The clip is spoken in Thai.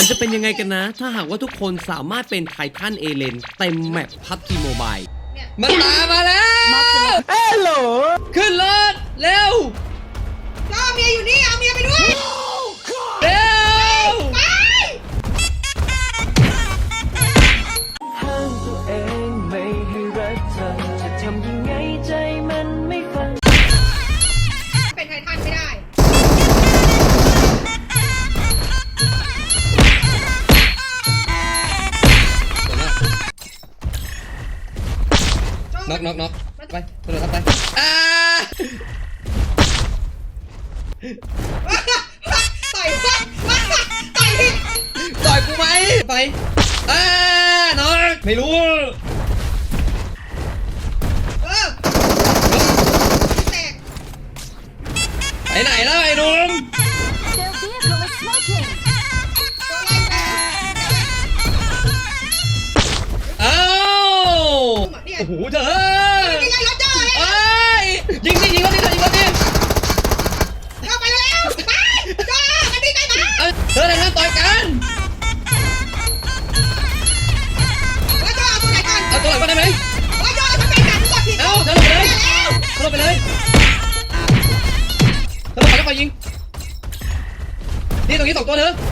มันจะเป็นยังไงกันนะ ถ้าหากว่าทุกคนสามารถเป็นไททันเอเลนเต็มแมปพับจีโมบายเนี่ยมันตามมาแล้วขึ้นรถ น็อกน็อกน็อกไปกระโดดเข้าไปอ่าต่อยวัดต่อยผิดต่อยกูไหมไปอ่าน็อกไม่รู้เออแตกไปไหนแล้วไอ้หนุ่ม โอ้โหเธอยังไงรถจอเลยเอ้ยยิงดิยิงรถดิเธอยิงรถดิเข้าไปแล้วไปจอดมันดีใจมาเอ้ยเธอไหนท่านต่อยกันแล้วจอดตัวไหนก่อนเอาตัวหลังก็ได้ไหมแล้วจอดมันเป็นการกดผิดเอ้าเธอลงไปเลยเธอลงไปเลยเธอลงไปแล้วไปยิงนี่ตรงนี้สองตัวเธอ